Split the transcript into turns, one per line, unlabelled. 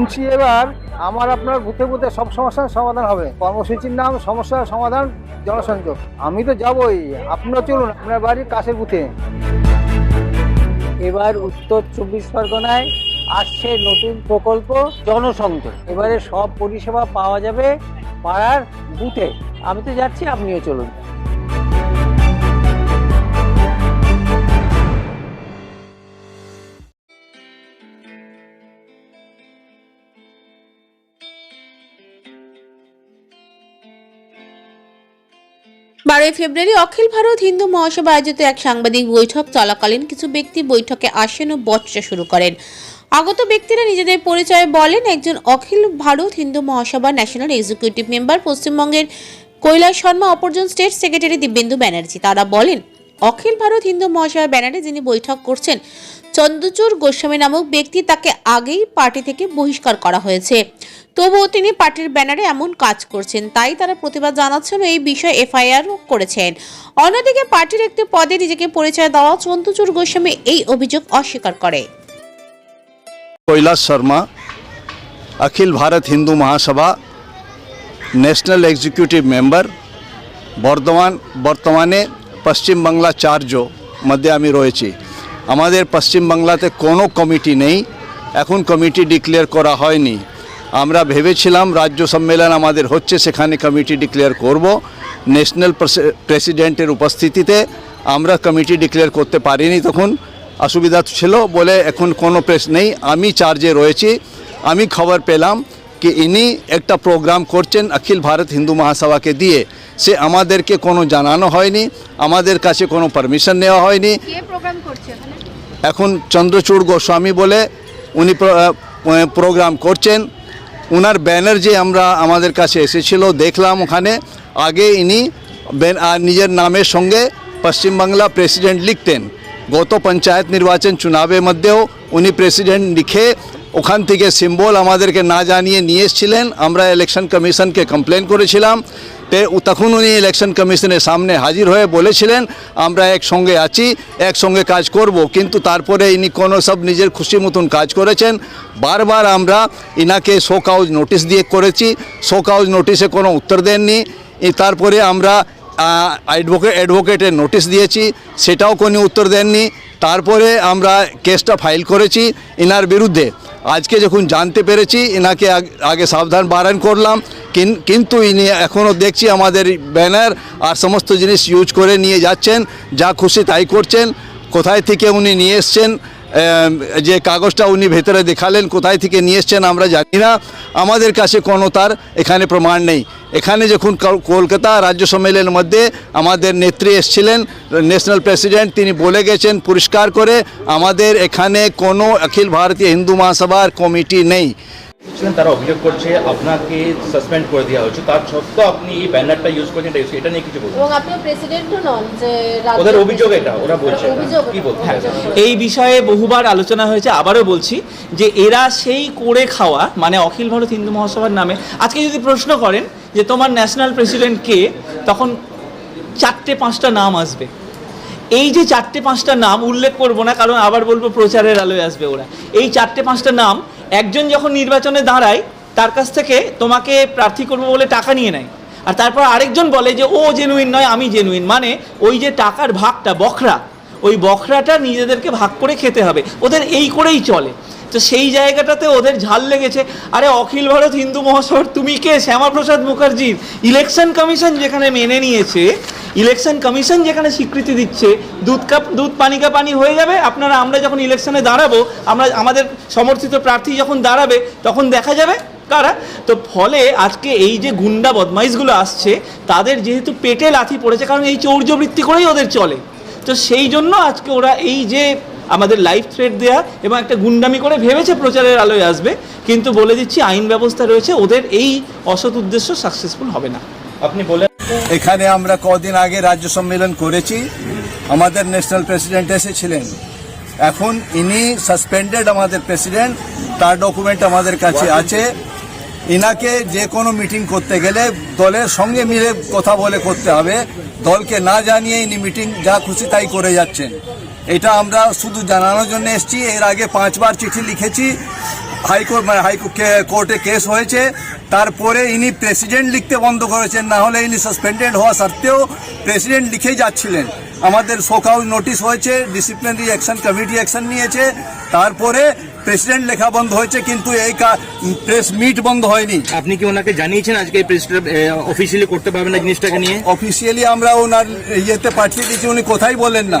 শুনছি এবার আমার আপনার বুথে বুথে সব সমস্যার সমাধান হবে। কর্মসূচির নাম সমস্যার সমাধান জনসংযোগ। আমি তো যাবই। আপনারা চলুন আপনার বাড়ির কাছের বুথে।
এবার উত্তর চব্বিশ পরগনায় আসছে নতুন প্রকল্প জনসংযোগ। এবারে সব পরিষেবা পাওয়া যাবে পাড়ার বুথে। আমি তো যাচ্ছি, আপনিও চলুন।
বারোই ফেব্রুয়ারি অখিল ভারত হিন্দু মহাসভা আয়োজিত এক সাংবাদিক বৈঠক চলাকালীন কিছু ব্যক্তি বৈঠকে আসেন ও বচসা শুরু করেন। আগত ব্যক্তিরা নিজেদের পরিচয়ে বলেন, একজন অখিল ভারত হিন্দু মহাসভা ন্যাশনাল এক্সিকিউটিভ মেম্বার, পশ্চিমবঙ্গের কৈলাস শর্মা, অপরজন স্টেট সেক্রেটারি দিব্যেন্দু ব্যানার্জি। তারা বলেন অখিল ভারত হিন্দু মহাসভা ব্যানারে যিনি বৈঠক করছেন, চন্দ্রচূড় গোস্বামী নামক ব্যক্তি তাকে আগেই পার্টি থেকে বহিষ্কার করা হয়েছে। তবুও তিনি পার্টির ব্যানারে এমন কাজ করছেন, তাই তারা প্রতিবাদ জানাচ্ছেন এই বিষয়ে এফআইআর করেছেন। অন্যদিকে পার্টির একটি পদে নিজেকে পরিচয় দেওয়া চন্দ্রচূড় গোস্বামী এই অভিযোগ অস্বীকার করে।
কৈলাস শর্মা, অখিল ভারত হিন্দু মহাসভা, ন্যাশনাল এক্সিকিউটিভ মেম্বার, বর্ধমান বর্তমানে পশ্চিমবাংলা চার্জ মধ্যে আমি রয়েছি। আমাদের পশ্চিমবাংলাতে কোনো কমিটি নেই। এখন কমিটি ডিক্লেয়ার করা হয়নি। আমরা ভেবেছিলাম রাজ্য সম্মেলন আমাদের হচ্ছে, সেখানে কমিটি ডিক্লেয়ার করব। ন্যাশনাল প্রেসিডেন্টের উপস্থিতিতে আমরা কমিটি ডিক্লেয়ার করতে পারিনি তখন। অসুবিধা ছিল বলে এখন কোনো প্রেস নেই। আমি চার্জে রয়েছি। আমি খবর পেলাম কি ইনি একটা প্রোগ্রাম করছেন অখিল ভারত হিন্দু মহাসভাকে দিয়ে সে আমাদেরকে কোনো জানানো হয়নি আমাদের কাছে কোনো পারমিশন নেওয়া হয়নি। এখন? চন্দ্রচূড় গোস্বামী বলে উনি প্রোগ্রাম করছেন। ওনার ব্যানার যে আমরা আমাদের কাছে এসেছিল দেখলাম ওখানে। আগে ইনি নিজের নামের সঙ্গে পশ্চিমবাংলা প্রেসিডেন্ট লিখতেন। গত পঞ্চায়েত নির্বাচন চুনাবের মধ্যেও উনি প্রেসিডেন্ট লিখে ওখান থেকে সিম্বল আমাদেরকে না জানিয়ে নিয়ে এসেছিলেন। আমরা ইলেকশন কমিশনকে কমপ্লেন করেছিলাম। তখন উনি ইলেকশন কমিশনের সামনে হাজির হয়ে বলেছিলেন, আমরা একসঙ্গে আছি, একসঙ্গে কাজ করব। কিন্তু তারপরে ইনি কোনো সব নিজের খুশি মতন কাজ করেছেন। বারবার আমরা ইনাকে শো কাউজ নোটিশ দিয়ে করেছি। শো কাউজ নোটিশে কোনো উত্তর দেননি। তারপরে আমরা অ্যাডভোকেট অ্যাডভোকেটের নোটিশ দিয়েছি। সেটাও কোনো উত্তর দেননি। তারপরে আমরা কেসটা ফাইল করেছি। ইনার বিরুদ্ধে আজকে যখন জানতে পেরেছি, এনাকে আগে সাবধান বারণ করলাম। কিন- কিন্তু ইনি এখনও দেখছি আমাদের ব্যানার আর সমস্ত জিনিস ইউজ করে নিয়ে যাচ্ছেন, যা খুশি তাই করছেন। কোথায় থেকে উনি নিয়ে এসছেন যে কাগজটা উনি ভেতরে দেখালেন, কোথায় থেকে নিয়ে এসছেন আমরা জানি না। আমাদের কাছে কোনো তার এখানে প্রমাণ নেই। এখানে যখন কলকাতা রাজ্য সম্মেলনের মধ্যে আমাদের নেত্রী এসছিলেন, ন্যাশনাল প্রেসিডেন্ট, তিনি বলে গেছেন, পরিষ্কার করে, আমাদের এখানে কোনো অখিল ভারতীয় হিন্দু মহাসভার কমিটি নেই।
ছিলেন তারা অভিযোগ করছে আপনাকে সাসপেন্ড করে দেওয়া হয়েছে। তার সত্ত্বেও আপনি এই ব্যানারটা ইউজ করছেন এটা এটা নিয়ে কিছু বলুন।
এবং আপনি প্রেসিডেন্টও নন যে
ওদের অভিযোগ এটা ওরা বলছে কি বলতে
হ্যাঁ।
এই বিষয়ে বহুবার আলোচনা হয়েছে আবারও বলছি যে এরা সেই করে খাওয়া মানে অখিল ভারত হিন্দু মহাসভার নামে। আজকে যদি প্রশ্ন করেন যে তোমার ন্যাশনাল প্রেসিডেন্ট কে তখন চারটে পাঁচটা নাম আসবে। এই যে চারটে পাঁচটা নাম উল্লেখ করব না কারণ আবার বলব প্রচারের আলোয় আসবে ওরা। এই চারটে পাঁচটা নাম একজন যখন নির্বাচনে দাঁড়ায়, তার কাছ থেকে তোমাকে প্রার্থী করব বলে টাকা নিয়ে নেয়। আর তারপর আরেকজন বলে যে, ও জেনুইন নয়, আমি জেনুইন মানে ওই যে টাকার ভাগটা, বখরা, ওই বখরাটা নিজেদেরকে ভাগ করে খেতে হবে। ওদের এই করেই চলে। তো সেই জায়গাটাতে ওদের ঝাল লেগেছে। আরে, অখিল ভারত হিন্দু মহাসভার তুমি কে? শ্যামাপ্রসাদ মুখার্জির ইলেকশন কমিশন যেখানে মেনে নিয়েছে ইলেকশন কমিশন যেখানে স্বীকৃতি দিচ্ছে, দুধ কাপ, দুধ পানি কা পানি হয়ে যাবে, আপনারা, আমরা যখন ইলেকশনে দাঁড়াবো, আমরা, আমাদের সমর্থিত প্রার্থী যখন দাঁড়াবে, তখন দেখা যাবে কারা? তো ফলে আজকে এই যে গুন্ডা বদমাইশগুলো আসছে, তাদের যেহেতু পেটে লাথি পড়েছে, কারণ এই চৌর্যবৃত্তি করেই ওদের চলে। তো সেই জন্য আজকে ওরা এই যে আমাদের লাইফ থ্রেট দেয়া এবং একটা গুন্ডামি করে ভেবেছে প্রচারের আলোয় আসবে, কিন্তু বলে দিচ্ছি, আইন ব্যবস্থা রয়েছে, ওদের এই অসৎ উদ্দেশ্য সাকসেসফুল হবে না।
আপনি বলেন
এখানে আমরা কদিন আগে রাজ্য সম্মেলন করেছি। আমাদের ন্যাশনাল প্রেসিডেন্ট এসেছিলেন। এখন ইনি সাসপেন্ডেড আমাদের প্রেসিডেন্ট তার ডকুমেন্ট আমাদের কাছে আছে। ইনাকে যে কোনো মিটিং করতে গেলে দলের সঙ্গে মিলে কথা বলে করতে হবে। দলকে না জানিয়ে ইনি মিটিং যা খুশি তাই করে যাচ্ছেন। এটা আমরা শুধু জানানোর জন্য এসেছি। এর আগে পাঁচবার চিঠি লিখেছি। হাইকোর্ট মানে হাইকোর্ট কোর্টে কেস হয়েছে। তারপরে ইনি প্রেসিডেন্ট লিখতে বন্ধ করেছেন না হলে ইনি সাসপেন্ডেড হওয়া সত্ত্বেও প্রেসিডেন্ট লিখেই যাচ্ছিলেন। আমাদের সোকাউল নোটিশ হয়েছে ডিসিপ্লিনারি অ্যাকশন কমিটি অ্যাকশন নিয়েছে তারপরে প্রেসিডেন্ট লেখা বন্ধ হয়েছে কিন্তু এই প্রেস মিট বন্ধ হয়নি।
আপনি কি ওনাকে জানিয়েছেন আজকে প্রেসিডেন্ট অফিসিয়ালি করতে পারবেন না জিনিসটাকে নিয়ে?
অফিসিয়ালি আমরা ওনার ইয়েতে পাঠিয়ে দিয়েছি উনি কোথায় বলেন না।